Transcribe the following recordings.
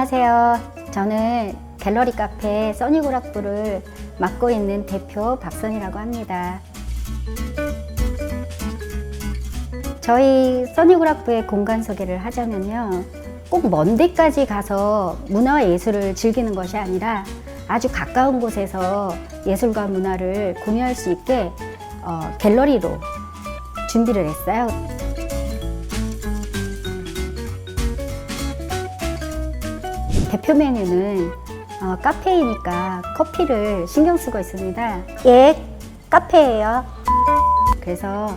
안녕하세요. 저는 갤러리 카페 써니구락부를 맡고 있는 대표 박선이라고 합니다. 저희 써니구락부의 공간 소개를 하자면요. 꼭 먼 데까지 가서 문화와 예술을 즐기는 것이 아니라 아주 가까운 곳에서 예술과 문화를 공유할 수 있게 어, 갤러리로 준비를 했어요. 대표 메뉴는 어, 카페이니까 커피를 신경 쓰고 있습니다. 예, 카페예요. 그래서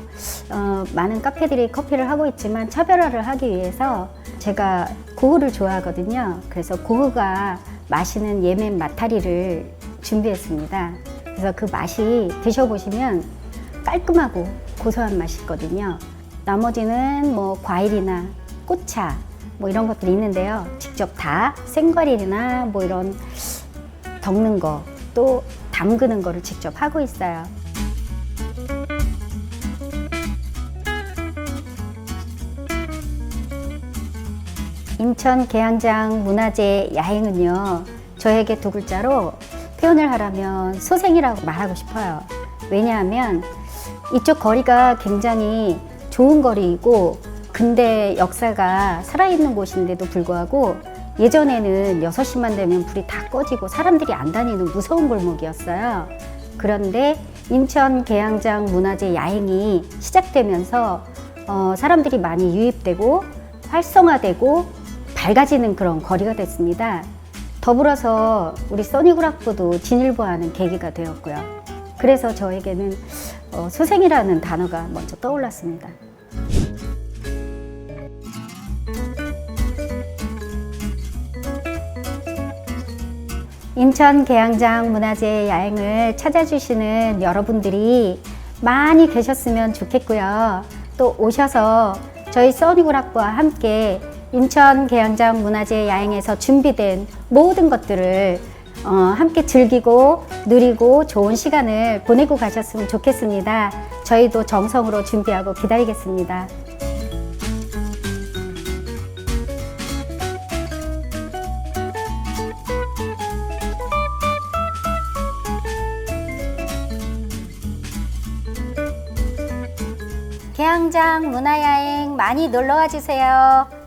어, 많은 카페들이 커피를 하고 있지만 차별화를 하기 위해서 제가 고흐를 좋아하거든요. 그래서 고흐가 마시는 예멘 마타리를 준비했습니다. 그래서 그 맛이 드셔보시면 깔끔하고 고소한 맛이 있거든요. 나머지는 뭐 과일이나 꽃차 뭐 이런 것들이 있는데요. 직접 다 생과일이나 뭐 이런 덕는 거 또 담그는 거를 직접 하고 있어요. 인천 계양장 문화재 야행은요, 저에게 두 글자로 표현을 하라면 소생이라고 말하고 싶어요. 왜냐하면 이쪽 거리가 굉장히 좋은 거리이고, 근대 역사가 살아있는 곳인데도 불구하고, 예전에는 6시만 되면 불이 다 꺼지고 사람들이 안 다니는 무서운 골목이었어요. 그런데 인천 계양장 문화재 야행이 시작되면서 어, 사람들이 많이 유입되고 활성화되고 밝아지는 그런 거리가 됐습니다. 더불어서 우리 써니구락부도 진일보하는 계기가 되었고요. 그래서 저에게는 어, 소생이라는 단어가 먼저 떠올랐습니다. 인천 계양장 문화재 야행을 찾아주시는 여러분들이 많이 계셨으면 좋겠고요. 또 오셔서 저희 써니구락부와 함께 인천 계양장 문화재 야행에서 준비된 모든 것들을 어, 함께 즐기고 누리고 좋은 시간을 보내고 가셨으면 좋겠습니다. 저희도 정성으로 준비하고 기다리겠습니다. 계양장 문화여행 많이 놀러와 주세요.